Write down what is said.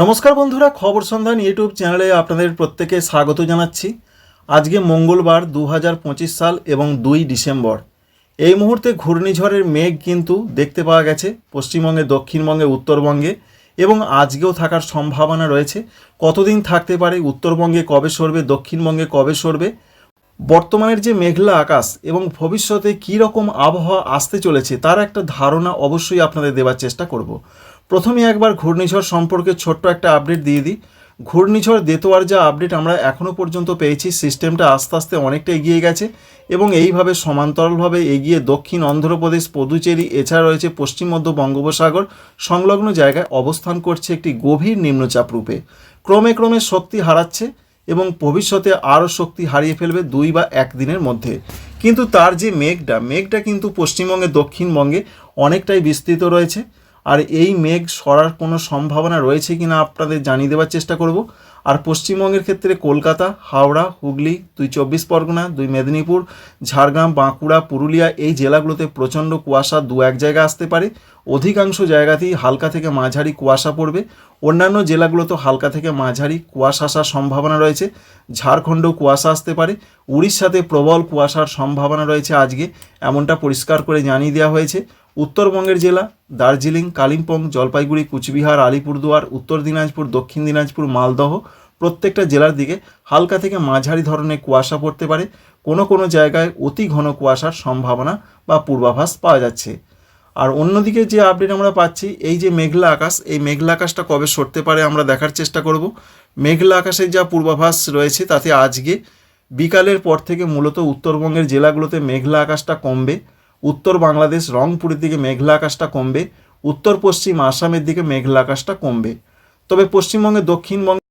নমস্কার বন্ধুরা, খবর সন্ধান ইউটিউব চ্যানেলে আপনাদের প্রত্যেকে স্বাগত জানাচ্ছি। আজকে মঙ্গলবার দু হাজার পঁচিশ সাল এবং দুই ডিসেম্বর। এই মুহূর্তে ঘূর্ণিঝড়ের মেঘ কিন্তু দেখতে পাওয়া গেছে পশ্চিমবঙ্গে, দক্ষিণবঙ্গে, উত্তরবঙ্গে এবং আজকেও থাকার সম্ভাবনা রয়েছে। কতদিন থাকতে পারে, উত্তরবঙ্গে কবে সরবে, দক্ষিণবঙ্গে কবে সরবে? বর্তমানের যে মেঘলা আকাশ এবং ভবিষ্যতে কী রকম আবহাওয়া আসতে চলেছে, তার একটা ধারণা অবশ্যই আপনাদের দেওয়ার চেষ্টা করব। প্রথমে একবার ঘূর্ণিঝড় সম্পর্কে ছোট্ট একটা আপডেট দিয়ে দিই। ঘূর্ণিঝড় দেতোয়ার যা আপডেট আমরা এখনও পর্যন্ত পেয়েছি সিস্টেমটা আস্তে আস্তে অনেকটা এগিয়ে গেছে এবং এইভাবে সমান্তরালভাবে এগিয়ে দক্ষিণ অন্ধ্রপ্রদেশ, পদুচেরি, এছাড়া রয়েছে পশ্চিম মধ্য বঙ্গোপসাগর সংলগ্ন জায়গায় অবস্থান করছে একটি গভীর নিম্নচাপ রূপে। ক্রমে ক্রমে শক্তি হারাচ্ছে এবং ভবিষ্যতে আরও শক্তি হারিয়ে ফেলবে দুই বা একদিনের মধ্যে। কিন্তু তার যে মেঘটা মেঘটা কিন্তু পশ্চিমবঙ্গে দক্ষিণবঙ্গে অনেকটাই বিস্তৃত রয়েছে। আর এই মেঘ সরার কোনো সম্ভাবনা রয়েছে কি না আপনাদের জানিয়ে দেওয়ার চেষ্টা করব। আর পশ্চিমবঙ্গের ক্ষেত্রে কলকাতা, হাওড়া, হুগলি, দুই চব্বিশ পরগনা, দুই মেদিনীপুর, ঝাড়গ্রাম, বাঁকুড়া, পুরুলিয়া এই জেলাগুলোতে প্রচণ্ড কুয়াশা দু এক জায়গা আসতে পারে। অধিকাংশ জায়গাতেই হালকা থেকে মাঝারি কুয়াশা পড়বে। অন্যান্য জেলাগুলোতে হালকা থেকে মাঝারি কুয়াশা আসার সম্ভাবনা রয়েছে। ঝাড়খণ্ডেও কুয়াশা আসতে পারে। উড়িষ্যাতে প্রবল কুয়াশার সম্ভাবনা রয়েছে আজকে, এমনটা পরিষ্কার করে জানিয়ে দেওয়া হয়েছে উত্তরবঙ্গের জেলা। দার্জিলিং, কালিম্পং, জলপাইগুড়ি, কুচবিহার, আলিপুরদুয়ার, উত্তর দিনাজপুর, দক্ষিণ দিনাজপুর, মালদহ প্রত্যেকটা জেলার দিকে হালকা থেকে মাঝারি ধরনের কুয়াশা পড়তে পারে। কোনো কোনো জায়গায় অতি ঘন কুয়াশার সম্ভাবনা বা পূর্বাভাস পাওয়া যাচ্ছে। আর অন্যদিকে যে আপডেট আমরা পাচ্ছি, এই যে মেঘলা আকাশ, এই মেঘলা আকাশটা কবে সরতে পারে আমরা দেখার চেষ্টা করব। মেঘলা আকাশের যা পূর্বাভাস রয়েছে তাতে আজকে বিকালের পর থেকে মূলত উত্তরবঙ্গের জেলাগুলোতে মেঘলা আকাশটা কমবে। উত্তর বাংলাদেশ, রংপুরের দিকে মেঘলা আকাশটা কমবে। উত্তর পশ্চিম আসামের দিকে মেঘলা আকাশটা কমবে। তবে পশ্চিমবঙ্গে দক্ষিণবঙ্গে